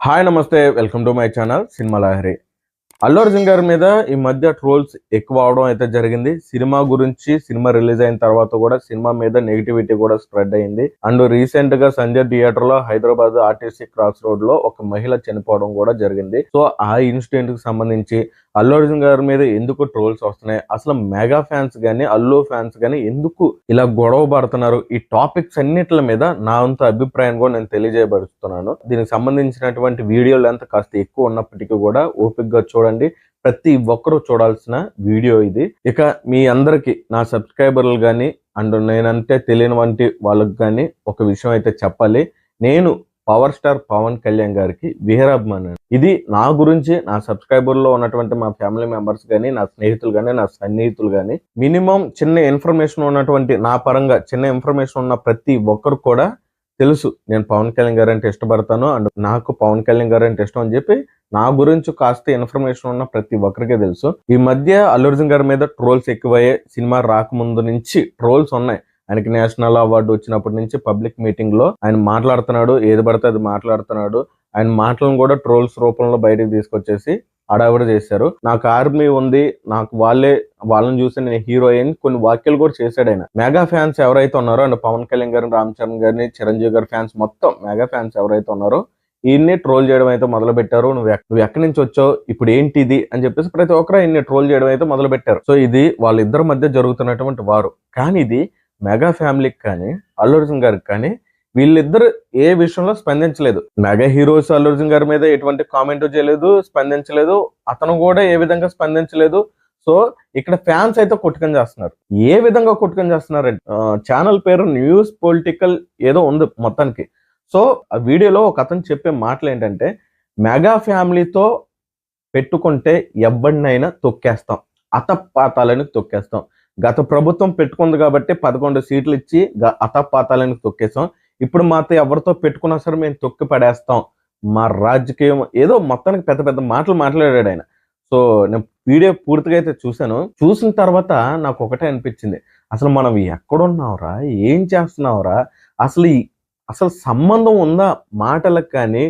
Hi నమస్తే welcome to my channel cinema Lahari Allu Arjun గారి మీద ఈ మధ్య ట్రోల్స్ ఎక్కువ అవడం అయితే జరిగింది. సినిమా గురించి సినిమా రిలీజ్ అయిన తర్వాత కూడా సినిమా మీద నెగిటివిటీ కూడా స్ప్రెడ్ అయింది. అండ్ రీసెంట్గా సంజయ్ థియేటర్లో హైదరాబాద్ ఆర్టీసీ క్రాస్ రోడ్లో ఒక మహిళ చనిపోవడం కూడా జరిగింది. సో ఆ ఇన్సిడెంట్కి సంబంధించి అల్లు అర్జున్ గారి మీద ఎందుకు ట్రోల్స్ వస్తున్నాయి? అసలు మెగా ఫ్యాన్స్ గానీ అల్లు ఫ్యాన్స్ గానీ ఎందుకు ఇలా గొడవ పడుతున్నారు? ఈ టాపిక్స్ అన్నిట్ల మీద నా అంత అభిప్రాయం కూడా నేను తెలియజేయబడుతున్నాను దీనికి సంబంధించినటువంటి వీడియో లెంత్ కాస్త ఎక్కువ ఉన్నప్పటికీ కూడా ఓపిక్గా చూడండి. ప్రతి ఒక్కరూ చూడాల్సిన వీడియో ఇది. ఇక మీ అందరికి నా సబ్స్క్రైబర్లు కానీ అండ్ నేనంటే తెలియని వంటి వాళ్ళకి కానీ ఒక విషయం అయితే చెప్పాలి. నేను పవర్ స్టార్ పవన్ కళ్యాణ్ గారికి వీరాభిమాని ఇది నా గురించి నా సబ్స్క్రైబర్లో ఉన్నటువంటి మా ఫ్యామిలీ మెంబర్స్ కానీ నా స్నేహితులు కానీ నా సన్నిహితులు కానీ మినిమం చిన్న ఇన్ఫర్మేషన్ ఉన్నటువంటి నా పరంగా చిన్న ఇన్ఫర్మేషన్ ఉన్న ప్రతి ఒక్కరు కూడా తెలుసు. నేను పవన్ కళ్యాణ్ గారు అంటే ఇష్టపడతాను. అండ్ నాకు పవన్ కళ్యాణ్ గారు అంటే ఇష్టం అని చెప్పి నా గురించి కాస్త ఇన్ఫర్మేషన్ ఉన్న ప్రతి ఒక్కరికి తెలుసు. ఈ మధ్య అల్లు అర్జున్ గారి మీద ట్రోల్స్ ఎక్కువయ్యే సినిమా రాకముందు నుంచి ట్రోల్స్ ఉన్నాయి. ఆయనకి నేషనల్ అవార్డు వచ్చినప్పటి నుంచి పబ్లిక్ మీటింగ్లో ఆయన మాట్లాడుతున్నాడు. ఏది పడితే అది మాట్లాడుతున్నాడు. ఆయన మాటలను కూడా ట్రోల్స్ రూపంలో బయటకు తీసుకొచ్చేసి అడావిడ చేశారు. నాకు ఆర్మీ ఉంది. నాకు వాళ్ళే వాళ్ళని చూసి నేను హీరోయిన్ కొన్ని వాక్యాలు కూడా చేశాడు ఆయన. మెగా ఫ్యాన్స్ ఎవరైతే ఉన్నారో అండ్ పవన్ కళ్యాణ్ గారిని రామ్ చరణ్ గారిని చిరంజీవి గారి ఫ్యాన్స్ మొత్తం మెగా ఫ్యాన్స్ ఎవరైతే ఉన్నారో ఈయన్ని ట్రోల్ చేయడం అయితే మొదలు పెట్టారు నువ్వు నువ్వు ఎక్కడి నుంచి వచ్చావు? ఇప్పుడు ఏంటి ఇది? అని చెప్పేసి ప్రతి ఒక్కరు ఈయన్ని ట్రోల్ చేయడం అయితే మొదలు పెట్టారు సో ఇది వాళ్ళిద్దరి మధ్య జరుగుతున్నటువంటి వారు. కానీ ఇది మెగా ఫ్యామిలీకి కానీ అల్లు అర్జున్ గారికి కానీ వీళ్ళిద్దరు ఏ విషయంలో స్పందించలేదు. మెగా హీరోస్ అల్లు అర్జున్ గారి మీద ఎటువంటి కామెంట్ చేయలేదు స్పందించలేదు. అతను కూడా ఏ విధంగా స్పందించలేదు. సో ఇక్కడ ఫ్యాన్స్ అయితే కొట్టుకొని చేస్తున్నారు. ఏ విధంగా కొట్టుకొని చేస్తున్నారు ఛానల్ పేరు న్యూస్ పొలిటికల్ ఏదో ఉంది మొత్తానికి. సో ఆ వీడియోలో ఒక అతను చెప్పే మాటలు ఏంటంటే మెగా ఫ్యామిలీతో పెట్టుకుంటే ఎవరినైనా తొక్కేస్తాం. అతపాతాలని తొక్కేస్తాం. గత ప్రభుత్వం పెట్టుకుంది కాబట్టి పదకొండు సీట్లు ఇచ్చి గ- అతపాతాలని తొక్కేస్తాం ఇప్పుడు మాతో ఎవరితో పెట్టుకున్నా సరే మేము తొక్కి పడేస్తాం. మా రాజకీయం ఏదో మొత్తానికి పెద్ద పెద్ద మాటలు మాట్లాడాడు ఆయన. సో నేను వీడియో పూర్తిగా అయితే చూశాను. చూసిన తర్వాత నాకు ఒకటే అనిపించింది. అసలు మనం ఎక్కడున్నావురా? ఏం చేస్తున్నావురా? అసలు ఈ అసలు సంబంధం ఉందా మాటలకు కానీ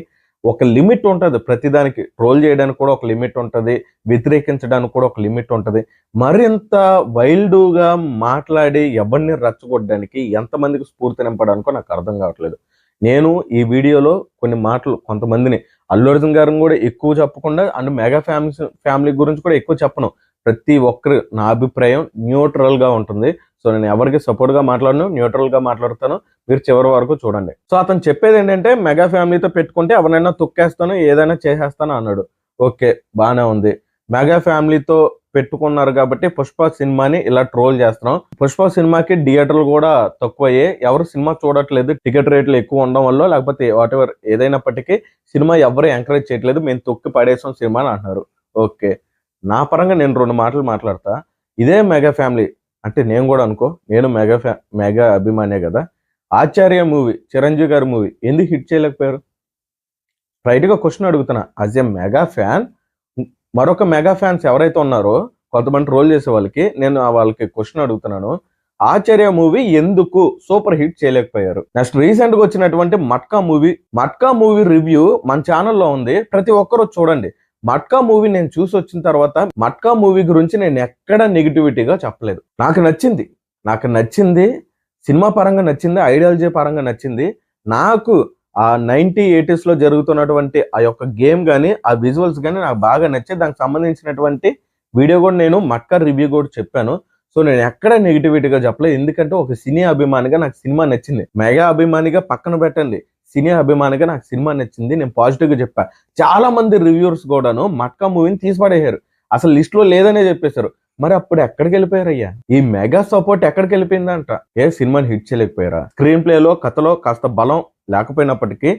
ఒక లిమిట్ ఉంటుంది. ప్రతిదానికి ట్రోల్ చేయడానికి కూడా ఒక లిమిట్ ఉంటుంది. వ్యతిరేకించడానికి కూడా ఒక లిమిట్ ఉంటుంది. మరింత వైల్డ్గా మాట్లాడి ఎవరిని రచ్చగొట్టడానికి ఎంతమందికి స్ఫూర్తి నింపడానికో నాకు అర్థం కావట్లేదు. నేను ఈ వీడియోలో కొన్ని మాటలు కొంతమందిని అల్లు అర్జున్ గారిని కూడా ఎక్కువ చెప్పకుండా అండ్ మెగా ఫ్యామిలీ ఫ్యామిలీ గురించి కూడా ఎక్కువ చెప్పను. ప్రతి ఒక్కరు నా అభిప్రాయం న్యూట్రల్గా ఉంటుంది. సో నేను ఎవరికి సపోర్ట్గా మాట్లాడను న్యూట్రల్గా మాట్లాడతాను మీరు చివరి వరకు చూడండి. సో అతను చెప్పేది ఏంటంటే మెగా ఫ్యామిలీతో పెట్టుకుంటే ఎవరైనా తొక్కేస్తాను ఏదైనా చేసేస్తాను అన్నాడు. ఓకే బాగానే ఉంది. మెగా ఫ్యామిలీతో పెట్టుకున్నారు కాబట్టి పుష్ప సినిమాని ఇలా ట్రోల్ చేస్తున్నాం. పుష్ప సినిమాకి థియేటర్లు కూడా తక్కువయ్యే. ఎవరు సినిమా చూడట్లేదు టికెట్ రేట్లు ఎక్కువ ఉండడం వల్ల లేకపోతే వాట్ ఎవర్ ఏదైనప్పటికీ సినిమా ఎవరు ఎంకరేజ్ చేయట్లేదు మేము తొక్కి పడేసాం సినిమా అని అంటున్నారు. ఓకే. నా పరంగా నేను రెండు మాటలు మాట్లాడతా. ఇదే మెగా ఫ్యామిలీ. అంటే నేను కూడా అనుకో నేను మెగా ఫ్యా మెగా అభిమానే కదా. ఆచార్య మూవీ చిరంజీవి గారి మూవీ ఎందుకు హిట్ చేయలేకపోయారు? రైట్గా క్వశ్చన్ అడుగుతున్నా. అజ్ ఎ మెగా ఫ్యాన్ మరొక మెగా ఫ్యాన్స్ ఎవరైతే ఉన్నారో కొంతమంది రోల్ చేసే వాళ్ళకి నేను ఆ వాళ్ళకి క్వశ్చన్ అడుగుతున్నాను. ఆచార్య మూవీ ఎందుకు సూపర్ హిట్ చేయలేకపోయారు? నెక్స్ట్ రీసెంట్గా వచ్చినటువంటి Matka movie Matka movie review మన ఛానల్లో ఉంది. ప్రతి ఒక్కరూ చూడండి. మట్కా మూవీ నేను చూసి వచ్చిన తర్వాత మట్కా మూవీ గురించి నేను ఎక్కడ నెగిటివిటీగా చెప్పలేదు. నాకు నచ్చింది. నాకు నచ్చింది సినిమా పరంగా నచ్చింది ఐడియాలజీ పరంగా నచ్చింది. నాకు ఆ నైన్టీ ఎయిటీస్లో జరుగుతున్నటువంటి ఆ యొక్క గేమ్ కానీ ఆ విజువల్స్ కానీ నాకు బాగా నచ్చి దానికి సంబంధించినటువంటి వీడియో కూడా నేను మట్కా రివ్యూ కూడా చెప్పాను. సో నేను ఎక్కడ నెగిటివిటీగా చెప్పలేదు. ఎందుకంటే ఒక సినీ అభిమానిగా నాకు సినిమా నచ్చింది. మెగా అభిమానిగా పక్కన పెట్టండి. సినీ అభిమానిగా నాకు సినిమా నచ్చింది. నేను పాజిటివ్గా చెప్పా. చాలా మంది రివ్యూర్స్ కూడాను మట్కా మూవీని తీసిపడేశారు. అసలు లిస్ట్లో లేదనే చెప్పేశారు. మరి అప్పుడు ఎక్కడికి వెళ్ళిపోయారయ్యా? ఈ మెగా సపోర్ట్ ఎక్కడికి వెళ్ళిపోయిందంట? ఏ సినిమాని హిట్ చేయలేకపోయారా? స్క్రీన్ ప్లేలో కథలో కాస్త బలం లేకపోయినప్పటికీ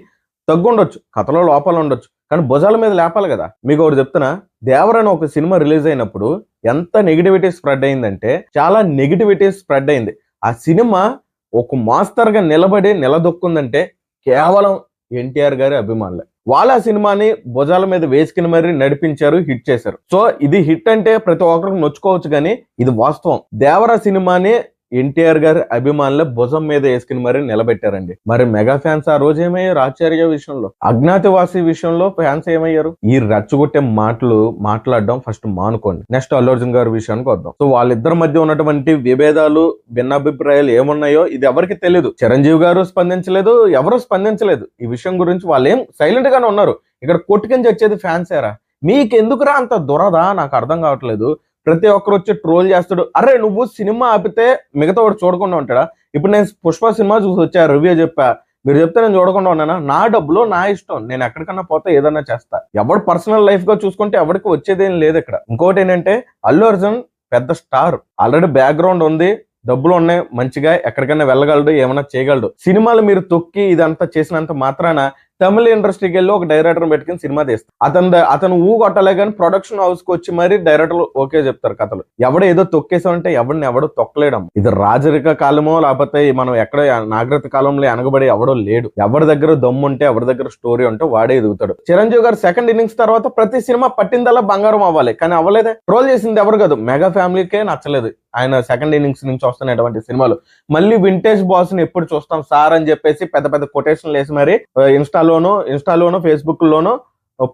తగ్గుండొచ్చు. కథలో లోపాలు ఉండొచ్చు. కానీ భుజాల మీద లేపాలి కదా. మీకు ఒకటి చెప్తున్నా. దేవరని ఒక సినిమా రిలీజ్ అయినప్పుడు ఎంత నెగిటివిటీ స్ప్రెడ్ అయిందంటే చాలా నెగిటివిటీ స్ప్రెడ్ అయింది. ఆ సినిమా ఒక మాస్టర్గా నిలబడి నిలదొక్కుందంటే కేవలం ఎన్టీఆర్ గారి అభిమానులే. వాళ్ళ సినిమాని భుజాల మీద వేసుకుని మరీ నడిపించారు హిట్ చేశారు. సో ఇది హిట్ అంటే ప్రతి ఒక్కరికి నొచ్చుకోవచ్చు కానీ ఇది వాస్తవం. దేవర సినిమాని ఎన్టీఆర్ గారి అభిమానుల భుజం మీద వేసుకుని మరి నిలబెట్టారండి. మరి మెగా ఫ్యాన్స్ ఆ రోజు ఏమయ్యారు? ఆచార్య విషయంలో. అజ్ఞాతవాసి విషయంలో ఫ్యాన్స్ ఏమయ్యారు? ఈ రచ్చగొట్టే మాటలు మాట్లాడడం ఫస్ట్ మానుకోండి. నెక్స్ట్ అల్లు అర్జున్ గారి విషయానికి వద్దాం. సో వాళ్ళిద్దరి మధ్య ఉన్నటువంటి విభేదాలు భిన్నాభిప్రాయాలు ఏమున్నాయో ఇది ఎవరికి తెలియదు చిరంజీవి గారు స్పందించలేదు ఎవరు స్పందించలేదు. ఈ విషయం గురించి వాళ్ళు ఏం సైలెంట్ గానే ఉన్నారు. ఇక్కడ కొట్టుకుని చచ్చేది ఫ్యాన్స్ ఏరా? మీకు ఎందుకురా అంత దురద? నాకు అర్థం కావట్లేదు. ప్రతి ఒక్కరు వచ్చి ట్రోల్ చేస్తాడు. అరే నువ్వు సినిమా ఆపితే మిగతా వాడు చూడకుండా ఉంటాడా? ఇప్పుడు నేను పుష్ప సినిమా చూసి వచ్చా రివ్యూ చెప్పా. మీరు చెప్తే నేను చూడకుండా ఉన్నానా? నా డబ్బులు నా ఇష్టం. నేను ఎక్కడికన్నా పోతే ఏదన్నా చేస్తా. ఎవడు పర్సనల్ లైఫ్గా చూసుకుంటే ఎవరికి వచ్చేదేం లేదు ఇక్కడ. ఇంకోటి ఏంటంటే అల్లు అర్జున్ పెద్ద స్టార్. ఆల్రెడీ బ్యాక్గ్రౌండ్ ఉంది. డబ్బులు ఉన్నాయి. మంచిగా ఎక్కడికైనా వెళ్ళగలడు ఏమైనా చేయగలడు. సినిమాలు మీరు తొక్కి ఇదంతా చేసినంత మాత్రాన తమిళ ఇండస్ట్రీకి వెళ్ళి ఒక డైరెక్టర్ పెట్టుకుని సినిమా తీస్తారు అతను అతను ఊ కొట్టలే కానీ ప్రొడక్షన్ హౌస్కి వచ్చి మరి డైరెక్టర్ ఓకే చెప్తారు కథలు. ఎవడ ఏదో తొక్కేసామంటే ఎవడిని ఎవడో తొక్కలేడం ఇది రాజరిక కాలమో లేకపోతే మనం ఎక్కడ నాగరిక కాలంలో అనగబడి ఎవడో లేడు. ఎవరి దగ్గర దమ్ము ఉంటే ఎవరి దగ్గర స్టోరీ ఉంటే వాడే ఎదుగుతాడు. చిరంజీవి గారు సెకండ్ ఇన్నింగ్స్ తర్వాత ప్రతి సినిమా పట్టిందల్లా బంగారం అవ్వాలి. కానీ అవ్వలేదే. ట్రోల్ చేసింది ఎవరు కాదు. మెగా ఫ్యామిలీకే నచ్చలేదు. ఆయన సెకండ్ ఇన్నింగ్స్ నుంచి వస్తున్నటువంటి సినిమాలు. మళ్ళీ వింటేజ్ బాస్ని ఎప్పుడు చూస్తాం సార్ అని చెప్పేసి పెద్ద పెద్ద కొటేషన్లు వేసి మరి ఇన్స్టాలోనో ఇన్స్టాలోనో ఫేస్బుక్ లోనో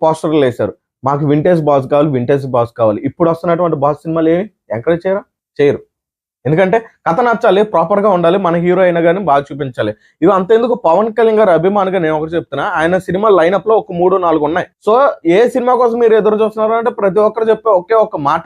పోస్టర్లు వేశారు మాకు వింటేజ్ బాస్ కావాలి వింటేజ్ బాస్ కావాలి. ఇప్పుడు వస్తున్నటువంటి బాస్ సినిమాలు ఏమి ఎంకరేజ్ చేయరా? చేయరు. ఎందుకంటే కథ నచ్చాలి ప్రాపర్గా ఉండాలి మన హీరో అయినా కానీ బాగా చూపించాలి. ఇవి అంతేందుకు? పవన్ కళ్యాణ్ గారు అభిమానిగా నేను ఒకటి చెప్తున్నా ఆయన సినిమా లైనప్లో ఒక మూడు నాలుగు ఉన్నాయి. సో ఏ సినిమా కోసం మీరు ఎదురు చూస్తున్నారు అంటే ప్రతి ఒక్కరు చెప్పే ఒకే ఒక మాట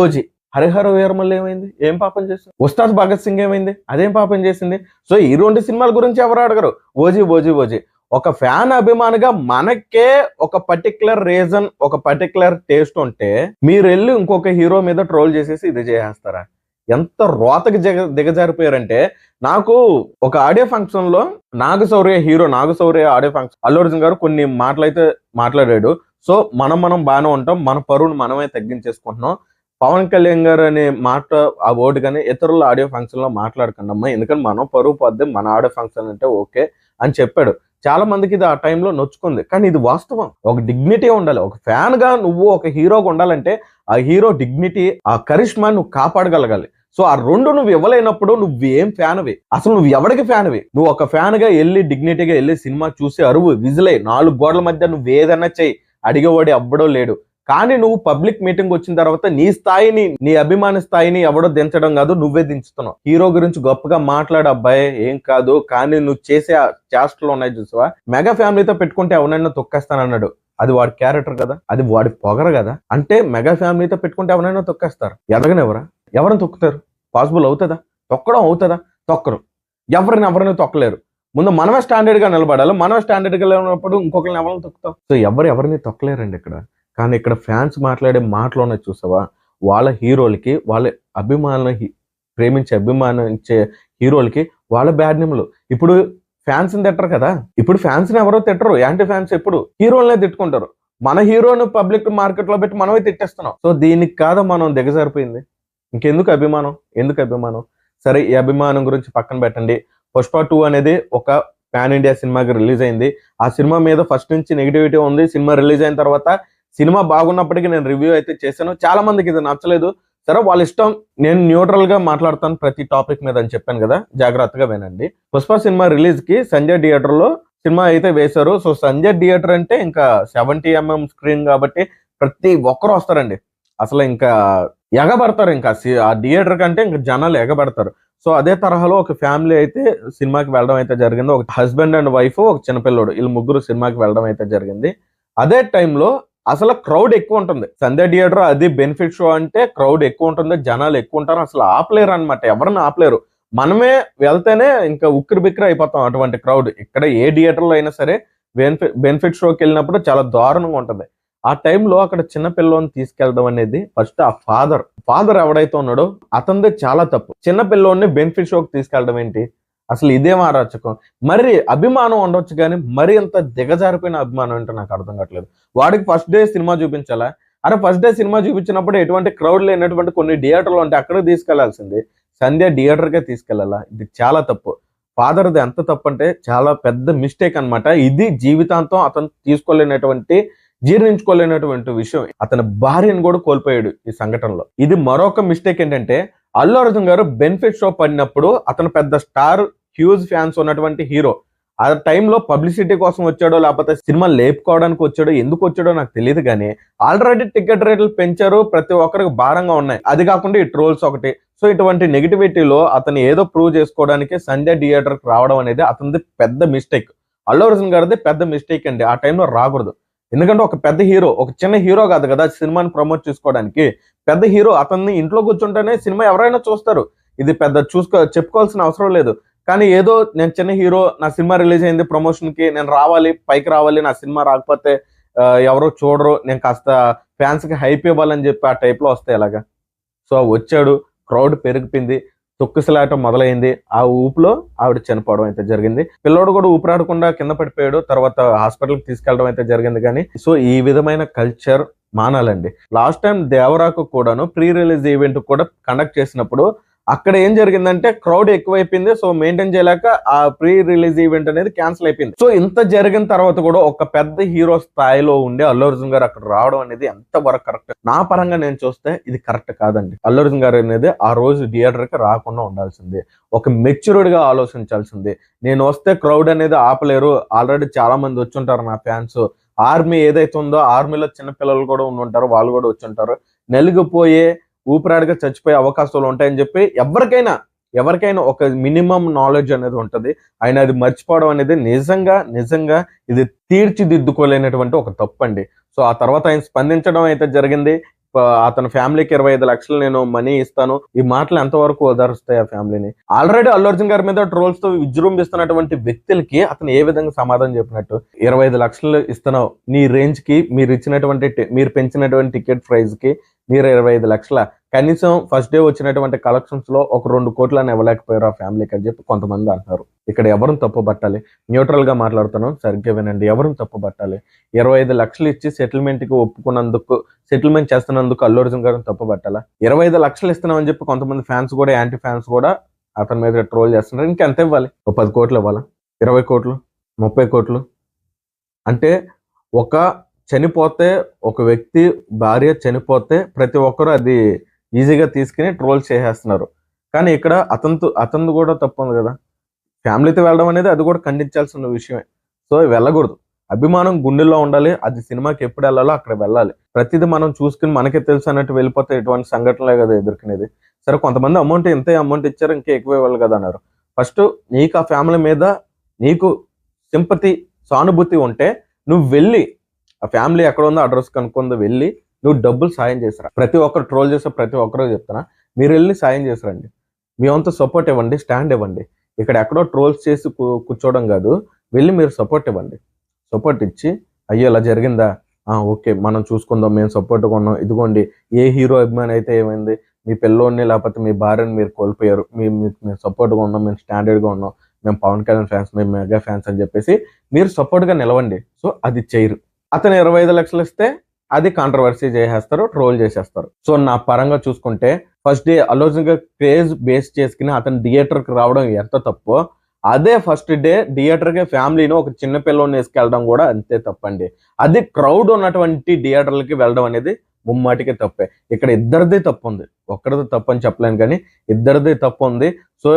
ఓజీ. హరిహర వీరమల్ ఏమైంది? ఏం పాపం చేసింది? ఉస్తాద్ భగత్ సింగ్ ఏమైంది? అదేం పాపం చేసింది? సో ఈ రెండు సినిమాల గురించి ఎవరు అడగరు. OG OG OG. ఒక ఫ్యాన్ అభిమానిగా మనకే ఒక పర్టికులర్ రీజన్ ఒక పర్టికులర్ టేస్ట్ ఉంటే మీరు వెళ్ళి ఇంకొక హీరో మీద ట్రోల్ చేసేసి ఇది చేసేస్తారా? ఎంత రోతకి జగ దిగజారిపోయారంటే నాకు ఒక ఆడియో ఫంక్షన్లో Nagashaurya hero Nagashaurya audio function Allu Arjun గారు కొన్ని మాటలైతే మాట్లాడాడు. సో మనం మనం బాగానే ఉంటాం మన పరువును మనమే తగ్గించేసుకుంటున్నాం. పవన్ కళ్యాణ్ గారు అనే మాట ఆ వర్డ్ కానీ ఇతరుల ఆడియో ఫంక్షన్లో మాట్లాడకండి అమ్మా ఎందుకంటే మనం పరువు పొద్దు మన ఆడియో ఫంక్షన్ అంటే ఓకే అని చెప్పాడు. చాలా మందికి ఇది ఆ టైంలో నొచ్చుకుంది. కానీ ఇది వాస్తవం. ఒక డిగ్నిటీ ఉండాలి. ఒక ఫ్యాన్గా నువ్వు ఒక హీరోగా ఉండాలంటే ఆ హీరో డిగ్నిటీ ఆ కరిష్మా నువ్వు కాపాడగలగాలి. సో ఆ రెండు నువ్వు ఇవ్వలేనప్పుడు నువ్వేం ఫ్యాన్వి అసలు నువ్వు ఎవరికి ఫ్యాన్వి నువ్వు ఒక ఫ్యాన్గా వెళ్ళి డిగ్నిటీగా వెళ్ళి సినిమా చూసి అరువు విజిలే నాలుగు గోడల మధ్య నువ్వు ఏదన్నా చెయ్యి. అడిగేవాడు ఎవ్వడో లేడు. కానీ నువ్వు పబ్లిక్ మీటింగ్ వచ్చిన తర్వాత నీ స్థాయిని నీ అభిమాన స్థాయిని ఎవడో దించడం కాదు నువ్వే దించుతున్నావు. హీరో గురించి గొప్పగా మాట్లాడు అబ్బాయి ఏం కాదు కానీ నువ్వు చేసే ఆ చేష్టలు ఉన్నాయి చూసావా? మెగా ఫ్యామిలీతో పెట్టుకుంటే ఎవరైనా తొక్కేస్తానన్నాడు. అది వాడి క్యారెక్టర్ కదా అది వాడి పొగరు కదా. అంటే మెగా ఫ్యామిలీతో పెట్టుకుంటే ఎవరైనా తొక్కేస్తారు. ఎదగనెవరా ఎవరిని తొక్కుతారు? పాసిబుల్ అవుతుందా? తొక్కడం అవుతుందా? తొక్కరు. ఎవరిని ఎవరిని తొక్కలేరు. ముందు మనమే స్టాండర్డ్గా నిలబడాలి. మనమే స్టాండర్డ్గా ఉన్నప్పుడు ఇంకొకరిని ఎవరిని తొక్కుతాం సో ఎవరు ఎవరిని తొక్కలేరండి ఇక్కడ? కానీ ఇక్కడ ఫ్యాన్స్ మాట్లాడే మాటలు చూసావా? వాళ్ళ హీరోలకి వాళ్ళ అభిమానులు ప్రేమించే అభిమానించే హీరోలకి వాళ్ళ బ్యాడ్ నేమ్లు ఇప్పుడు ఫ్యాన్స్ తిట్టరు కదా? ఇప్పుడు ఫ్యాన్స్ ఎవరో తిట్టరు. యాంటీ ఫ్యాన్స్ ఎప్పుడు? హీరోలనే తిట్టుకుంటారు. మన హీరోను పబ్లిక్ మార్కెట్లో పెట్టి మనమే తిట్టేస్తున్నాం. సో దీనికి కాదు మనం దిగజారిపోయింది. ఇంకెందుకు అభిమానం? ఎందుకు అభిమానం? సరే ఈ అభిమానం గురించి పక్కన పెట్టండి. పుష్ప టూ అనేది ఒక పాన్ ఇండియా సినిమాకి రిలీజ్ అయింది. ఆ సినిమా మీద ఫస్ట్ నుంచి నెగిటివిటీ ఉంది. సినిమా రిలీజ్ అయిన తర్వాత సినిమా బాగున్నప్పటికీ నేను రివ్యూ అయితే చేశాను. చాలా మందికి ఇది నచ్చలేదు. సరే వాళ్ళ ఇష్టం నేను న్యూట్రల్గా మాట్లాడతాను ప్రతి టాపిక్ మీద అని చెప్పాను కదా. జాగ్రత్తగా వినండి. పుష్ప సినిమా రిలీజ్కి సంజయ్ థియేటర్లో సినిమా అయితే వేశారు. సో సంజయ్ థియేటర్ అంటే ఇంకా సెవెంటీ ఎంఎం స్క్రీన్ కాబట్టి ప్రతి ఒక్కరు వస్తారండి. అసలు ఇంకా ఎగబడతారు ఇంకా. ఆ థియేటర్ కంటే ఇంకా జనాలు ఎగబడతారు. సో అదే తరహాలో ఒక ఫ్యామిలీ అయితే సినిమాకి వెళ్ళడం అయితే జరిగింది. ఒక హస్బెండ్ అండ్ వైఫ్ ఒక చిన్నపిల్లోడు. వీళ్ళు ముగ్గురు సినిమాకి వెళ్ళడం అయితే జరిగింది. అదే టైంలో అసలు క్రౌడ్ ఎక్కువ ఉంటుంది. సంధ్య థియేటర్ అది బెనిఫిట్ షో అంటే క్రౌడ్ ఎక్కువ ఉంటుంది జనాలు ఎక్కువ ఉంటారు. అసలు ఆపలేరు అనమాట ఎవరిని ఆపలేరు. మనమే వెళ్తేనే ఇంకా ఉక్కిరి బిక్కిరి అయిపోతాం అటువంటి క్రౌడ్ ఇక్కడ ఏ థియేటర్లో అయినా సరే బెనిఫిట్ బెనిఫిట్ షోకి వెళ్ళినప్పుడు చాలా దారుణంగా ఉంటుంది. ఆ టైంలో అక్కడ చిన్న పిల్లని తీసుకెళ్ళడం అనేది ఫస్ట్ ఆ ఫాదర్ ఫాదర్ ఎవడైతే ఉన్నాడో అతనిదే చాలా తప్పు. చిన్న పిల్లోని బెనిఫిట్ షోకి తీసుకెళ్ళడం ఏంటి? అసలు ఇదేం అరాచకం మరి అభిమానం ఉండొచ్చు కానీ మరి అంత దిగజారిపోయిన అభిమానం ఏంటో నాకు అర్థం కావట్లేదు. వాడికి ఫస్ట్ డే సినిమా చూపించాలా? అరే ఫస్ట్ డే సినిమా చూపించినప్పుడు ఎటువంటి క్రౌడ్ లేనటువంటి కొన్ని థియేటర్లు ఉంటే అక్కడ తీసుకెళ్ళాల్సింది. సంధ్య థియేటర్కే తీసుకెళ్ళాలా? ఇది చాలా తప్పు. ఫాదర్ది ఎంత తప్పు అంటే చాలా పెద్ద మిస్టేక్ అన్నమాట. ఇది జీవితాంతం అతను తీసుకోలేనటువంటి జీర్ణించుకోలేనటువంటి విషయం. అతని భార్యను కూడా కోల్పోయాడు ఈ సంఘటనలో. ఇది మరొక మిస్టేక్ ఏంటంటే అల్లు అర్జున్ గారు బెనిఫిట్ షో పడినప్పుడు అతను పెద్ద స్టార్ హ్యూజ్ ఫ్యాన్స్ ఉన్నటువంటి హీరో. ఆ టైంలో పబ్లిసిటీ కోసం వచ్చాడో లేకపోతే సినిమా లేపుకోవడానికి వచ్చాడో ఎందుకు వచ్చాడో నాకు తెలియదు కానీ ఆల్రెడీ టికెట్ రేట్లు పెంచారు ప్రతి ఒక్కరికి భారంగా ఉన్నాయి. అది కాకుండా ఈ ట్రోల్స్ ఒకటి. సో ఇటువంటి నెగిటివిటీలో అతను ఏదో ప్రూవ్ చేసుకోవడానికి సంజయ్ థియేటర్కి రావడం అనేది అతనిది పెద్ద మిస్టేక్. అల్లు అర్జున్ గారిది పెద్ద మిస్టేక్ అండి. ఆ టైంలో రాకూడదు. ఎందుకంటే ఒక పెద్ద హీరో ఒక చిన్న హీరో కాదు కదా సినిమాని ప్రమోట్ చేసుకోవడానికి. పెద్ద హీరో అతన్ని ఇంట్లో కూర్చుంటేనే సినిమా ఎవరైనా చూస్తారు. ఇది పెద్ద చూసుకో చెప్పుకోవాల్సిన అవసరం లేదు. కానీ ఏదో నేను చిన్న హీరో నా సినిమా రిలీజ్ అయింది ప్రమోషన్కి నేను రావాలి పైకి రావాలి నా సినిమా రాకపోతే ఎవరో చూడరు నేను కాస్త ఫ్యాన్స్కి హైప్ ఇవ్వాలని చెప్పి ఆ టైప్లో వస్తాయి అలాగా. సో వచ్చాడు క్రౌడ్ పెరిగిపోయింది తొక్కిసలాట మొదలైంది ఆ ఊపులో ఆవిడ చనిపోవడం అయితే జరిగింది. పిల్లోడు కూడా ఊపిరాడకుండా కింద పడిపోయాడు తర్వాత హాస్పిటల్కి తీసుకెళ్ళడం అయితే జరిగింది కానీ సో ఈ విధమైన కల్చర్ మానాలండి. లాస్ట్ టైం దేవరాకు కూడాను ప్రీ రిలీజ్ ఈవెంట్ కూడా కండక్ట్ చేసినప్పుడు అక్కడ ఏం జరిగిందంటే క్రౌడ్ ఎక్కువైపోయింది. సో మెయింటైన్ చేయలేక ఆ ప్రీ రిలీజ్ ఈవెంట్ అనేది క్యాన్సిల్ అయిపోయింది. సో ఇంత జరిగిన తర్వాత కూడా ఒక పెద్ద హీరో స్థాయిలో ఉండే అల్లు అర్జున్ గారు అక్కడ రావడం అనేది ఎంత వరకు కరెక్ట్ నా పరంగా నేను చూస్తే ఇది కరెక్ట్ కాదండి. అల్లు అర్జున్ గారు అనేది ఆ రోజు థియేటర్కి రాకుండా ఉండాల్సింది. ఒక మెచ్యూర్డ్గా ఆలోచించాల్సింది. నేను వస్తే క్రౌడ్ అనేది ఆపలేరు. ఆల్రెడీ చాలా మంది వచ్చుంటారు నా ఫ్యాన్స్ ఆర్మీ ఏదైతే ఉందో ఆర్మీలో చిన్న పిల్లలు కూడా ఉండి ఉంటారు వాళ్ళు కూడా వచ్చి ఉంటారు నలిగిపోయే ఊపిరాడిగా చచ్చిపోయే అవకాశాలు ఉంటాయని చెప్పి ఎవరికైనా ఎవరికైనా ఒక మినిమం నాలెడ్జ్ అనేది ఉంటుంది. ఆయన అది మర్చిపోవడం అనేది నిజంగా నిజంగా ఇది తీర్చిదిద్దుకోలేనటువంటి ఒక తప్పు అండి సో ఆ తర్వాత ఆయన స్పందించడం అయితే జరిగింది. అతని ఫ్యామిలీకి ఇరవై ఐదు లక్షలు నేను మనీ ఇస్తాను. ఈ మాటలు ఎంతవరకు ఓదారుస్తాయి ఆ ఫ్యామిలీని? ఆల్రెడీ అల్లు అర్జున్ గారి మీద ట్రోల్స్తో విజృంభిస్తున్నటువంటి వ్యక్తులకి అతను ఏ విధంగా సమాధానం చెప్పినట్టు ఇరవై ఐదు లక్షలు ఇస్తున్నావు నీ రేంజ్కి మీరు ఇచ్చినటువంటి మీరు పెంచినటువంటి టికెట్ ప్రైస్కి మీరు ఇరవై ఐదు లక్షల కనీసం ఫస్ట్ డే వచ్చినటువంటి కలెక్షన్స్లో ఒక రెండు కోట్లని ఇవ్వలేకపోయారు ఆ ఫ్యామిలీకి అని చెప్పి కొంతమంది అంటున్నారు. ఇక్కడ ఎవరిని తప్పు పట్టాలి? న్యూట్రల్గా మాట్లాడుతున్నాం సరిగ్గా వినండి. ఎవరిని తప్పు పట్టాలి? ఇరవై ఐదు లక్షలు ఇచ్చి సెటిల్మెంట్కి ఒప్పుకున్నందుకు సెటిల్మెంట్ చేస్తున్నందుకు అల్లు అర్జున్ గారిని తప్పు పట్టాలా? ఇరవై ఐదు లక్షలు ఇస్తున్నామని చెప్పి కొంతమంది ఫ్యాన్స్ కూడా యాంటీ ఫ్యాన్స్ కూడా అతని మీద ట్రోల్ చేస్తున్నారు. ఇంకెంత ఇవ్వాలి? ఒక పది కోట్లు ఇవ్వాలా? ఇరవై కోట్లు? ముప్పై కోట్లు? అంటే ఒక చనిపోతే ఒక వ్యక్తి భార్య చనిపోతే ప్రతి ఒక్కరు అది ఈజీగా తీసుకుని ట్రోల్ చేసేస్తున్నారు. కానీ ఇక్కడ అతనితో అతను కూడా తప్పు ఉంది కదా. ఫ్యామిలీతో వెళ్ళడం అనేది అది కూడా ఖండించాల్సిన విషయమే. సో వెళ్ళకూడదు. అభిమానం గుండెల్లో ఉండాలి. అది సినిమాకి ఎప్పుడు వెళ్ళాలో అక్కడ వెళ్ళాలి. ప్రతిదీ మనం చూసుకుని మనకే తెలుసు అన్నట్టు వెళ్ళిపోతే ఎటువంటి సంఘటనలే కదా ఎదుర్కొనేది. సరే కొంతమంది అమౌంట్ ఇంతే అమౌంట్ ఇచ్చారు ఇంకా ఎక్కువ ఇవ్వాలి కదా అన్నారు. ఫస్ట్ నీకు ఆ ఫ్యామిలీ మీద నీకు సింపతి సానుభూతి ఉంటే నువ్వు వెళ్ళి ఆ ఫ్యామిలీ ఎక్కడ ఉందో అడ్రస్ కనుక్కుందో వెళ్ళి నువ్వు డబ్బులు సాయం చేసిరా. ప్రతి ఒక్కరు ట్రోల్ చేసే ప్రతి ఒక్కరు చెప్తున్నా మీరు వెళ్ళి సాయం చేసిరండి. మీ అంత సపోర్ట్ ఇవ్వండి స్టాండ్ ఇవ్వండి. ఇక్కడ ఎక్కడో ట్రోల్స్ చేసి కూ- కూర్చోవడం కాదు వెళ్ళి మీరు సపోర్ట్ ఇవ్వండి. సపోర్ట్ ఇచ్చి అయ్యో ఇలా జరిగిందా? ఆ, ఓకే మనం చూసుకుందాం మేము సపోర్ట్గా ఉన్నాం. ఇదిగోండి ఏ హీరో అభిమాని అయితే ఏమైంది? మీ పిల్లోడిని లేకపోతే మీ భార్యని మీరు కోల్పోయారు. మీ మీ- మేము సపోర్ట్గా ఉన్నాం మేము స్టాండర్డ్గా ఉన్నాం. మేము పవన్ కళ్యాణ్ ఫ్యాన్స్ మేము మెగా ఫ్యాన్స్ అని చెప్పేసి మీరు సపోర్ట్గా నిలవండి. సో అది చేయరు. అతను ఇరవై ఐదు లక్షలు ఇస్తే అది కాంట్రవర్సీ చేసేస్తారు ట్రోల్ చేసేస్తారు. సో నా పరంగా చూసుకుంటే ఫస్ట్ డే అలోచనగా క్రేజ్ బేస్ చేసుకుని అతను థియేటర్కి రావడం ఎంత తప్పు? అదే ఫస్ట్ డే థియేటర్కి ఫ్యామిలీని ఒక చిన్న పిల్లని వేసుకెళ్ళడం కూడా అంతే తప్పండి. అది క్రౌడ్ ఉన్నటువంటి థియేటర్లకి వెళ్ళడం అనేది ముమ్మాటికి తప్పే. ఇక్కడ ఇద్దరిది తప్పు ఉంది. ఒక్కరిది తప్పు అని చెప్పలేను కానీ ఇద్దరిది తప్పు ఉంది. సో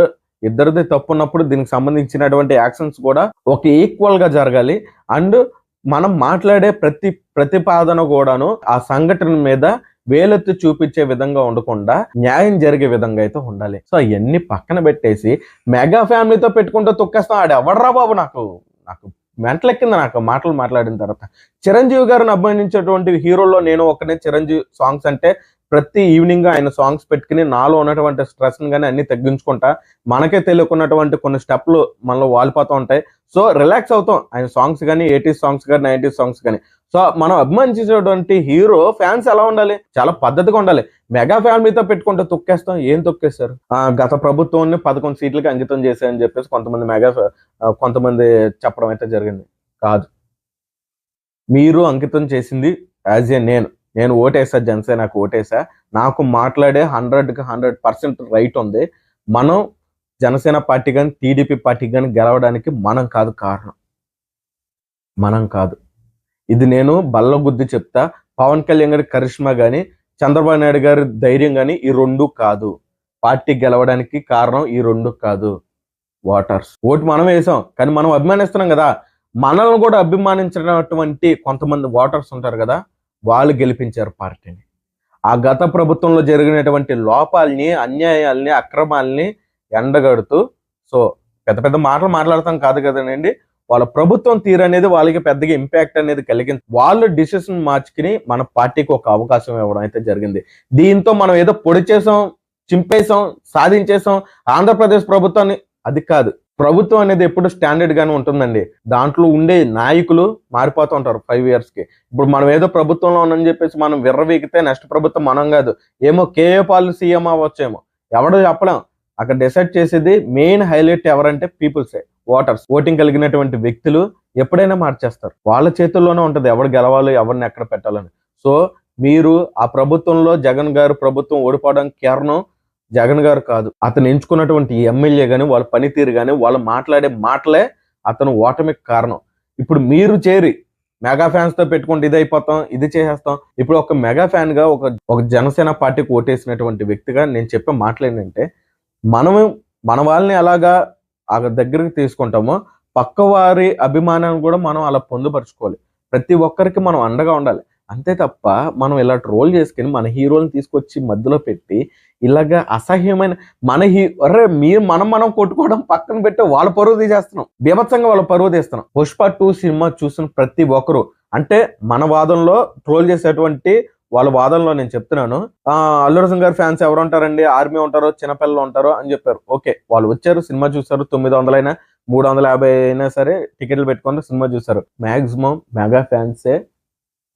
ఇద్దరిది తప్పు ఉన్నప్పుడు దీనికి సంబంధించినటువంటి యాక్షన్స్ కూడా ఒక ఈక్వల్గా జరగాలి. అండ్ మనం మాట్లాడే ప్రతి ప్రతిపాదన కూడాను ఆ సంఘటన మీద వేలెత్తి చూపించే విధంగా ఉండకుండా న్యాయం జరిగే విధంగా అయితే ఉండాలి. సో అవన్నీ పక్కన పెట్టేసి మెగా ఫ్యామిలీతో పెట్టుకుంటూ తొక్కేస్తాం. ఆడు ఎవడరా బాబు నాకు? నాకు మెంటలెక్కింది నాకు మాటలు మాట్లాడిన తర్వాత. చిరంజీవి గారిని అభిమానించేటువంటి హీరోల్లో నేను ఒకనే చిరంజీవి సాంగ్స్ అంటే ప్రతి ఈవినింగ్ ఆయన సాంగ్స్ పెట్టుకుని నాలో ఉన్నటువంటి స్ట్రెస్ని కానీ అన్ని తగ్గించుకుంటా మనకే తెలియకున్నటువంటి కొన్ని స్టెప్లు మనలో వాలిపోతూ ఉంటాయి. సో రిలాక్స్ అవుతాం. ఆయన సాంగ్స్ కానీ ఎయిటీస్ సాంగ్స్ కానీ నైంటీస్ సాంగ్స్ కానీ సో మనం అభిమానించేటువంటి హీరో ఫ్యాన్స్ ఎలా ఉండాలి? చాలా పద్ధతిగా ఉండాలి. మెగా ఫ్యామిలీతో పెట్టుకుంటే తొక్కేస్తాం. ఏం తొక్కేస్తారు గత ప్రభుత్వాన్ని పదకొండు సీట్లకి అంకితం చేశాయని చెప్పేసి కొంతమంది మెగా ఫ్యా- కొంతమంది చెప్పడం అయితే జరిగింది. కాదు. మీరు అంకితం చేసింది యాజ్ ఏ నేను. నేను ఓటేసా జనసేనకు ఓటేసా. నాకు మాట్లాడే హండ్రెడ్కి హండ్రెడ్ పర్సెంట్ రైట్ ఉంది. మనం జనసేన పార్టీ కానీ టీడీపీ పార్టీ కానీ గెలవడానికి మనం కాదు కారణం. మనం కాదు. ఇది నేను బల్లగుద్ది చెప్తా. పవన్ కళ్యాణ్ గారి కరిష్మా కానీ చంద్రబాబు నాయుడు గారి ధైర్యం కానీ ఈ రెండు కాదు. పార్టీ గెలవడానికి కారణం ఈ రెండు కాదు. ఓటర్స్ ఓటు మనం వేసాం కానీ మనం అభిమానిస్తున్నాం కదా. మనల్ని కూడా అభిమానించినటువంటి కొంతమంది ఓటర్స్ ఉంటారు కదా. వాళ్ళు గెలిపించారు పార్టీని. ఆ గత ప్రభుత్వంలో జరిగినటువంటి లోపాలని అన్యాయాల్ని అక్రమాల్ని ఎండగడుతూ సో పెద్ద పెద్ద మాటలు మాట్లాడతాం కాదు కదండి. వాళ్ళ ప్రభుత్వం తీరు అనేది వాళ్ళకి పెద్దగా ఇంపాక్ట్ అనేది కలిగింది. వాళ్ళు డిసిషన్ మార్చుకుని మన పార్టీకి ఒక అవకాశం ఇవ్వడం అయితే జరిగింది. దీంతో మనం ఏదో పొడి చేసాం చింపేసాం సాధించేసాం. ఆంధ్రప్రదేశ్ ప్రభుత్వాన్ని అది కాదు. ప్రభుత్వం అనేది ఎప్పుడు స్టాండర్డ్ గానే ఉంటుందండి. దాంట్లో ఉండే నాయకులు మారిపోతూ ఉంటారు ఫైవ్ ఇయర్స్కి. ఇప్పుడు మనం ఏదో ప్రభుత్వంలో ఉన్నామని చెప్పేసి మనం విర్రవీగితే నెక్స్ట్ ప్రభుత్వం మనం కాదు. ఏమో కేఏ పాలు సీఎం అవ్వచ్చేమో. ఎవడో చెప్పలేం. అక్కడ డిసైడ్ చేసేది మెయిన్ హైలైట్ ఎవరంటే పీపుల్సే ఓటర్స్ ఓటింగ్ కలిగినటువంటి వ్యక్తులు ఎప్పుడైనా మార్చేస్తారు. వాళ్ళ చేతుల్లోనే ఉంటుంది ఎవరు గెలవాలి ఎవరిని ఎక్కడ పెట్టాలని. సో మీరు ఆ ప్రభుత్వంలో జగన్ గారు ప్రభుత్వం ఓడిపోవడానికి కారణం జగన్ గారు కాదు. అతను ఎంచుకున్నటువంటి ఎమ్మెల్యే కానీ వాళ్ళ పనితీరు కానీ వాళ్ళు మాట్లాడే మాటలే అతను ఓటమికి కారణం. ఇప్పుడు మీరు చేరి మెగా ఫ్యాన్స్తో పెట్టుకుంటే ఇది అయిపోతాం ఇది చేసేస్తాం. ఇప్పుడు ఒక మెగా ఫ్యాన్గా ఒక ఒక జనసేన పార్టీకి ఓటేసినటువంటి వ్యక్తిగా నేను చెప్పే మాటలు ఏంటంటే మనము మన వాళ్ళని అలాగా ఆ దగ్గరికి తీసుకుంటామో పక్క వారి అభిమానాన్ని కూడా మనం అలా పొందుపరుచుకోవాలి. ప్రతి ఒక్కరికి మనం అండగా ఉండాలి. అంతే తప్ప మనం ఇలా ట్రోల్ చేసుకుని మన హీరోని తీసుకొచ్చి మధ్యలో పెట్టి ఇలాగా అసహ్యమైన మన హీ అరే మీరు మనం మనం కొట్టుకోవడం పక్కన పెట్టి వాళ్ళ పరువు తీసేస్తున్నాం. బీభత్సంగా వాళ్ళ పరువు తీస్తున్నాం. పుష్ప టూ సినిమా చూసిన ప్రతి ఒక్కరు అంటే మన వాదంలో ట్రోల్ చేసేటువంటి వాళ్ళ వాదనలో నేను చెప్తున్నాను. ఆ అల్లు గారి ఫ్యాన్స్ ఎవరు ఉంటారండి? ఆర్మీ ఉంటారో చిన్నపిల్లలు ఉంటారో అని చెప్పారు. ఓకే వాళ్ళు వచ్చారు సినిమా చూసారు తొమ్మిది వందలైనా మూడు వందల యాభై అయినా సరే టికెట్లు పెట్టుకొని సినిమా చూసారు మ్యాక్సిమం మెగా ఫ్యాన్సే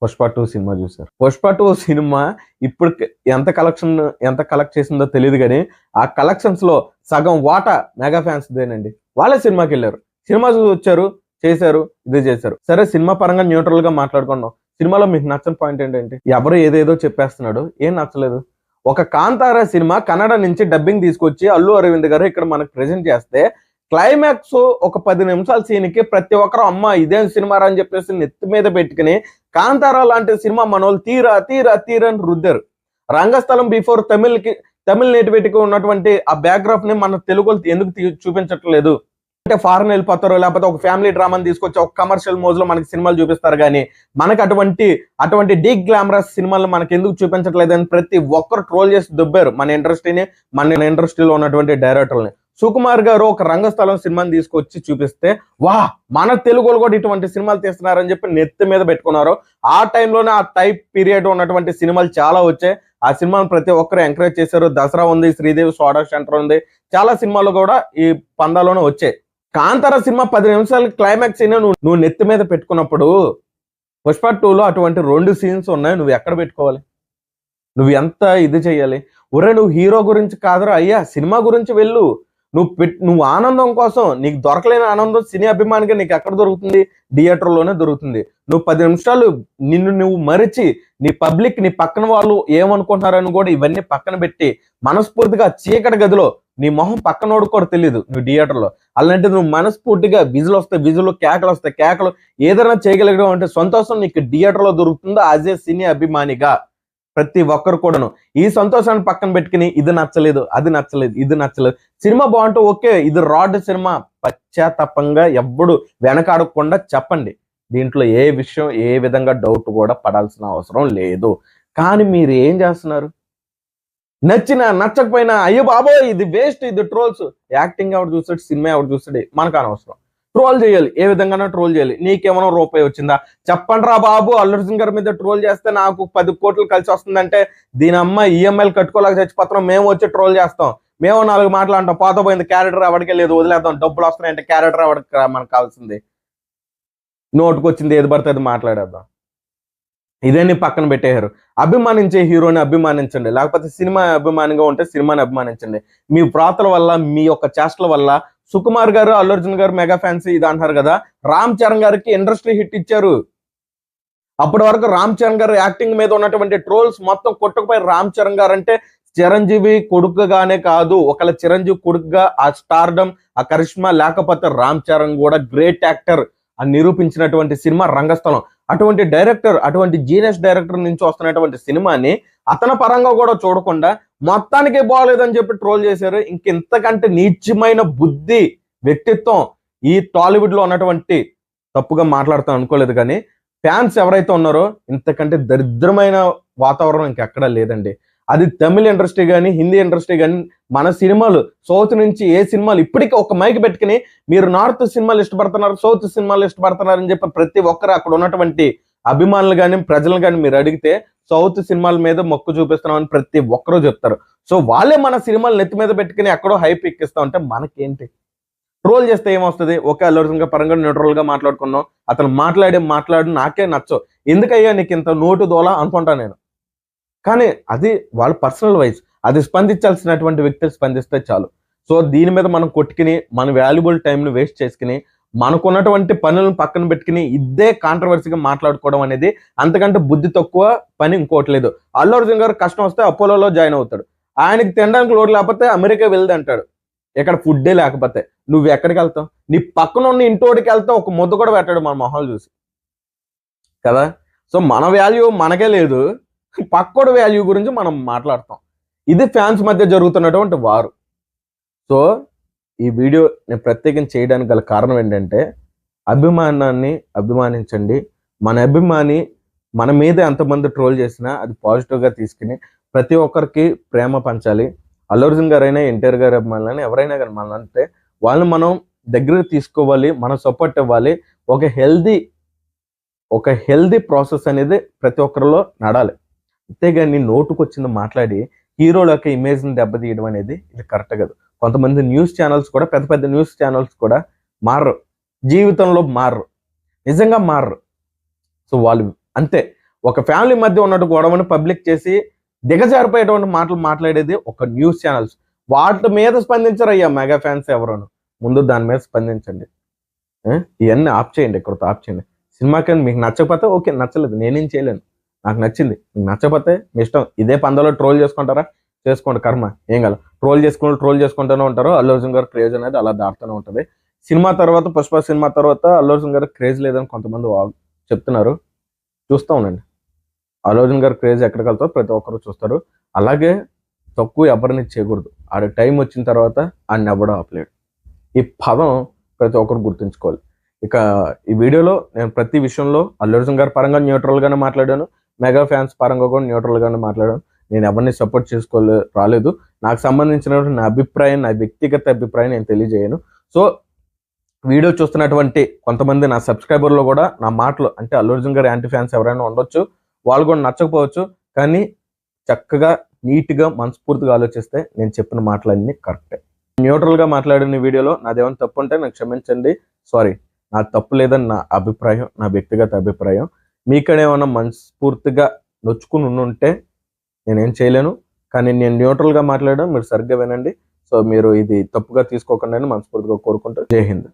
పుష్ప టూ సినిమా చూసారు పుష్ప టూ సినిమా ఇప్పుడు ఎంత కలెక్షన్ ఎంత కలెక్ట్ చేసిందో తెలియదు కానీ ఆ కలెక్షన్స్లో సగం వాటా మెగా ఫ్యాన్స్ దేనండి వాళ్ళే సినిమాకి వెళ్ళారు. సినిమా చూసి వచ్చారు చేశారు ఇది చేశారు. సరే సినిమా పరంగా న్యూట్రల్గా మాట్లాడుకున్నాం సినిమాలో మీకు నచ్చని పాయింట్ ఏంటంటే ఎవరు ఏదేదో చెప్పేస్తున్నాడు. ఏం నచ్చలేదు. ఒక కాంతారా సినిమా కన్నడ నుంచి డబ్బింగ్ తీసుకొచ్చి అల్లు అరవింద్ గారు ఇక్కడ మనకు ప్రెజెంట్ చేస్తే క్లైమాక్స్ ఒక పది నిమిషాల సీన్కి ప్రతి ఒక్కరు అమ్మ ఇదేం సినిమా అని చెప్పేసి నెత్తి మీద పెట్టుకుని కాంతారా లాంటి సినిమా మన తీరా తీరా తీరని అని రుద్దారు. రంగస్థలం బిఫోర్ తమిళ్కి తమిళ నేటివిటీకి ఉన్నటువంటి ఆ బ్యాక్గ్రాఫ్ని మన తెలుగు ఎందుకు చూపించట్లేదు? అంటే ఫారెన్ వెళ్ళిపోతారు లేకపోతే ఒక ఫ్యామిలీ డ్రామాని తీసుకొచ్చి ఒక కమర్షియల్ మోజ్లో మనకి సినిమాలు చూపిస్తారు కానీ మనకు అటువంటి అటువంటి డీ గ్లామరస్ సినిమాలు మనకి ఎందుకు చూపించట్లేదు అని ప్రతి ఒక్కరు ట్రోల్ చేసి దుబ్బారు మన ఇండస్ట్రీని మన ఇండస్ట్రీలో ఉన్నటువంటి డైరెక్టర్ని సుకుమార్ గారు ఒక రంగస్థలం సినిమాని తీసుకొచ్చి చూపిస్తే వా మన తెలుగులో కూడా ఇటువంటి సినిమాలు తీస్తున్నారని చెప్పి నెత్తి మీద పెట్టుకున్నారు. ఆ టైంలోనే ఆ టైప్ పీరియడ్ ఉన్నటువంటి సినిమాలు చాలా వచ్చాయి. ఆ సినిమాను ప్రతి ఒక్కరు ఎంకరేజ్ చేశారు. దసరా ఉంది శ్రీదేవి సోడా సెంటర్ ఉంది. చాలా సినిమాలు కూడా ఈ పందాలోనే వచ్చాయి. కాంతార సినిమా పది నిమిషాలు క్లైమాక్స్ అయినా నువ్వు నువ్వు నెత్తి మీద పెట్టుకున్నప్పుడు పుష్ప టూలో అటువంటి రెండు సీన్స్ ఉన్నాయి. నువ్వు ఎక్కడ పెట్టుకోవాలి? నువ్వు ఎంత ఇది చేయాలి? ఒరే నువ్వు హీరో గురించి కాదురా అయ్యా. సినిమా గురించి వెళ్ళు. నువ్వు పెట్ నువ్వు ఆనందం కోసం నీకు దొరకలేని ఆనందం సినీ అభిమానిగా నీకు ఎక్కడ దొరుకుతుంది? థియేటర్లోనే దొరుకుతుంది. నువ్వు పది నిమిషాలు నిన్ను నువ్వు మరిచి నీ పబ్లిక్ నీ పక్కన వాళ్ళు ఏమనుకుంటున్నారని కూడా ఇవన్నీ పక్కన పెట్టి మనస్ఫూర్తిగా చీకటి గదిలో నీ మొహం పక్కనోడు కూడా తెలియదు నువ్వు థియేటర్లో అలాంటి నువ్వు మనస్ఫూర్తిగా విజులు వస్తాయి విజులు కేకలు వస్తాయి కేకలు ఏదైనా చేయగలిగడం అంటే సంతోషం నీకు థియేటర్లో దొరుకుతుందో? అజే ఏ సినీ అభిమానిగా. ప్రతి ఒక్కరు కూడాను. ఈ సంతోషాన్ని పక్కన పెట్టుకుని ఇది నచ్చలేదు అది నచ్చలేదు ఇది నచ్చలేదు. సినిమా బాగుంటే ఓకే ఇది రాడ్ సినిమా. పశ్చాత్తాపంగా ఎవ్వడు వెనకాడకుండా చెప్పండి. దీంట్లో ఏ విషయం ఏ విధంగా డౌట్ కూడా పడాల్సిన అవసరం లేదు. కానీ మీరు ఏం చేస్తున్నారు? నచ్చిన నచ్చకపోయినా అయ్యో బాబోయ్ ఇది వేస్ట్ ఇది ట్రోల్స్ యాక్టింగ్ ఎవరు చూస్తాడు సినిమా ఎవరు చూస్తాడు మనకు అనవసరం. ట్రోల్ చేయాలి. ఏ విధంగా ట్రోల్ చేయాలి. నీకేమైనా రూపాయి వచ్చిందా? చెప్పండి రా బాబు అల్లుర్జున్ గారి మీద ట్రోల్ చేస్తే నాకు పది కోట్లు కలిసి వస్తుందంటే దీని అమ్మ ఈఎంఐలు కట్టుకోలేక చచ్చిపోతున్నాం. మేము వచ్చి ట్రోల్ చేస్తాం. మేము నాలుగు మాటలు అంటాం. పోతపోయింది క్యారెక్టర్ ఎవరికి లేదు వదిలేద్దాం. డబ్బులు వస్తున్నాయంటే క్యారెక్టర్ ఎవరికి మనకు కావాల్సింది. నోటుకు వచ్చింది ఏది పడితే అది మాట్లాడేద్దాం. ఇదేని పక్కన పెట్టేశారు. అభిమానించే హీరోని అభిమానించండి. లేకపోతే సినిమా అభిమానిగా ఉంటే సినిమాని అభిమానించండి. మీ ప్రాతల వల్ల మీ యొక్క చేష్టల వల్ల సుకుమార్ గారు అల్లు అర్జున్ గారు మెగా ఫ్యాన్స్ ఇది అంటున్నారు కదా. రామ్ చరణ్ గారికి ఇండస్ట్రీ హిట్ ఇచ్చారు. అప్పటి వరకు రామ్ చరణ్ గారు యాక్టింగ్ మీద ఉన్నటువంటి ట్రోల్స్ మొత్తం కొట్టుకుపోయి రామ్ చరణ్ గారు అంటే చిరంజీవి కొడుకుగానే కాదు ఒకళ్ళ చిరంజీవి కొడుకుగా ఆ స్టార్డమ్ ఆ కరిష్మా లేకపోతే రామ్ చరణ్ కూడా గ్రేట్ యాక్టర్ అని నిరూపించినటువంటి సినిమా రంగస్థలం. అటువంటి డైరెక్టర్ అటువంటి జీనియస్ డైరెక్టర్ నుంచి వస్తున్నటువంటి సినిమాని అతని పరంగా కూడా చూడకుండా మొత్తానికి బాగలేదని చెప్పి ట్రోల్ చేశారు. ఇంకెంతకంటే నీచమైన బుద్ధి వ్యక్తిత్వం ఈ టాలీవుడ్లో ఉన్నటువంటి తప్పుగా మాట్లాడతాం అనుకోలేదు కానీ ఫ్యాన్స్ ఎవరైతే ఉన్నారో ఇంతకంటే దరిద్రమైన వాతావరణం ఇంకెక్కడా లేదండి. అది తమిళ ఇండస్ట్రీ కానీ హిందీ ఇండస్ట్రీ కానీ మన సినిమాలు సౌత్ నుంచి ఏ సినిమాలు ఇప్పటికీ ఒక మైక్ పెట్టుకుని మీరు నార్త్ సినిమాలు ఇష్టపడుతున్నారు సౌత్ సినిమాలు ఇష్టపడుతున్నారు అని చెప్పి ప్రతి ఒక్కరు అక్కడ ఉన్నటువంటి అభిమానులు కానీ ప్రజలు కానీ మీరు అడిగితే సౌత్ సినిమాల మీద మొక్కు చూపిస్తున్నామని ప్రతి ఒక్కరూ చెప్తారు. సో వాళ్ళే మన సినిమాలు నెత్తి మీద పెట్టుకుని ఎక్కడో హైప్ ఎక్కిస్తా ఉంటే మనకేంటి? ట్రోల్ చేస్తే ఏమొస్తుంది? ఒకే అల్లర్జున్ పరంగా న్యూట్రల్గా మాట్లాడుకున్నాం. అతను మాట్లాడే మాట్లాడి నాకే నచ్చవు ఎందుకయ్యా నీకు ఇంత నోటు దోలా అనుకుంటా నేను? కానీ అది వాళ్ళ పర్సనల్ వైజ్ అది స్పందించాల్సినటువంటి వ్యక్తులు స్పందిస్తే చాలు. సో దీని మీద మనం కొట్టుకుని మన వాల్యుబుల్ టైంను వేస్ట్ చేసుకుని మనకున్నటువంటి పనులను పక్కన పెట్టుకుని ఇదే కాంట్రవర్సీగా మాట్లాడుకోవడం అనేది అంతకంటే బుద్ధి తక్కువ పని ఇంకోటి లేదు. అల్లు అర్జున్ గారు కష్టం వస్తే అపోలోలో జాయిన్ అవుతాడు. ఆయనకి తినడానికి లోటు లేకపోతే అమెరికా వెళ్ది అంటాడు. ఇక్కడ ఫుడ్డే లేకపోతే. నువ్వు ఎక్కడికి వెళ్తావు? నీ పక్కన ఉన్న ఇంటోడికి వెళ్తే ఒక ముద్ద కూడా పెట్టాడు మన మొహాలు చూసి. కదా? సో మన వాల్యూ మనకే లేదు. పక్కోడు వాల్యూ గురించి మనం మాట్లాడతాం. ఇది ఫ్యాన్స్ మధ్య జరుగుతున్నటువంటి వారు. సో ఈ వీడియో నేను ప్రత్యేకించి చేయడానికి గల కారణం ఏంటంటే అభిమానాన్ని అభిమానించండి. మన అభిమాని మన మీద ఎంతమంది ట్రోల్ చేసినా అది పాజిటివ్గా తీసుకుని ప్రతి ఒక్కరికి ప్రేమ పంచాలి. అల్లు అర్జున్ గారైనా ఎన్టీఆర్ గారు అభిమానులని ఎవరైనా కానీ మన అంటే వాళ్ళని మనం దగ్గర తీసుకోవాలి మనం సపోర్ట్ ఇవ్వాలి. ఒక హెల్దీ ఒక హెల్దీ ప్రాసెస్ అనేది ప్రతి ఒక్కరిలో నడాలి. అంతేగాని నోటుకు వచ్చింది మాట్లాడి హీరోల యొక్క ఇమేజ్ని దెబ్బతీయడం అనేది ఇది కరెక్ట్ కాదు. కొంతమంది న్యూస్ ఛానల్స్ కూడా పెద్ద పెద్ద న్యూస్ ఛానల్స్ కూడా మారరు. జీవితంలో మారరు. నిజంగా మారరు. సో వాళ్ళు అంతే. ఒక ఫ్యామిలీ మధ్య ఉన్నట్టు గొడవను పబ్లిక్ చేసి దిగజారిపోయేటువంటి మాటలు మాట్లాడేది ఒక న్యూస్ ఛానల్స్. వాటి మీద స్పందించరయ్యా మెగా ఫ్యాన్స్ ఎవరోను. ముందు దాని మీద స్పందించండి. ఇవన్నీ ఆఫ్ చేయండి ఇక్కడ ఆఫ్ చేయండి. సినిమాకి మీకు నచ్చకపోతే ఓకే నచ్చలేదు. నేనేం చేయలేను. నాకు నచ్చింది. మీకు నచ్చకపోతే మీ ఇష్టం. ఇదే పందలో ట్రోల్ చేసుకుంటారా? చేసుకోండి కర్మ ఏం కాదు. ట్రోల్ చేసుకుని ట్రోల్ చేసుకుంటూనే ఉంటారు. అల్లు అర్జున్ గారు క్రేజ్ అనేది అలా దాటుతూనే ఉంటుంది. సినిమా తర్వాత పుష్ప సినిమా తర్వాత అల్లు అర్జున్ గారు క్రేజ్ లేదని కొంతమంది చెప్తున్నారు. చూస్తూ ఉండండి. అల్లు అర్జున్ గారు క్రేజ్ ఎక్కడికి వెళ్తారో ప్రతి ఒక్కరు చూస్తారు. అలాగే తక్కువ ఎవరిని చేయకూడదు. ఆడ టైం వచ్చిన తర్వాత ఆయన ఎవడో ఆపలేడు. ఈ పదం ప్రతి ఒక్కరు గుర్తుంచుకోవాలి. ఇక ఈ వీడియోలో నేను ప్రతి విషయంలో అల్లు అర్జున్ గారి పరంగా న్యూట్రల్గానే మాట్లాడాను. మెగా ఫ్యాన్స్ పరంగా కూడా న్యూట్రల్గానే మాట్లాడాను. నేను ఎవరిని సపోర్ట్ చేసుకోలే రాలేదు. నాకు సంబంధించినటువంటి నా అభిప్రాయం నా వ్యక్తిగత అభిప్రాయం నేను తెలియజేయను. సో వీడియో చూస్తున్నటువంటి కొంతమంది నా సబ్స్క్రైబర్లో కూడా నా మాటలు అంటే అల్లు అర్జున్ గారి యాంటీ ఫ్యాన్స్ ఎవరైనా ఉండొచ్చు వాళ్ళు కూడా నచ్చకపోవచ్చు కానీ చక్కగా నీట్గా మనస్ఫూర్తిగా ఆలోచిస్తే నేను చెప్పిన మాటలన్నీ కరెక్టే. న్యూట్రల్గా మాట్లాడిన వీడియోలో నాదేమైనా తప్పు ఉంటే నాకు క్షమించండి. సారీ. నా తప్పు లేదని నా అభిప్రాయం నా వ్యక్తిగత అభిప్రాయం. మీకడే ఏమైనా మనస్ఫూర్తిగా నొచ్చుకుని ఉంటే నేనేం చేయలేను. కానీ నేను న్యూట్రల్గా మాట్లాడడం మీరు సరిగ్గా వినండి. సో మీరు ఇది తప్పుగా తీసుకోకుండా మనస్ఫూర్తిగా కోరుకుంటూ జై హింద్.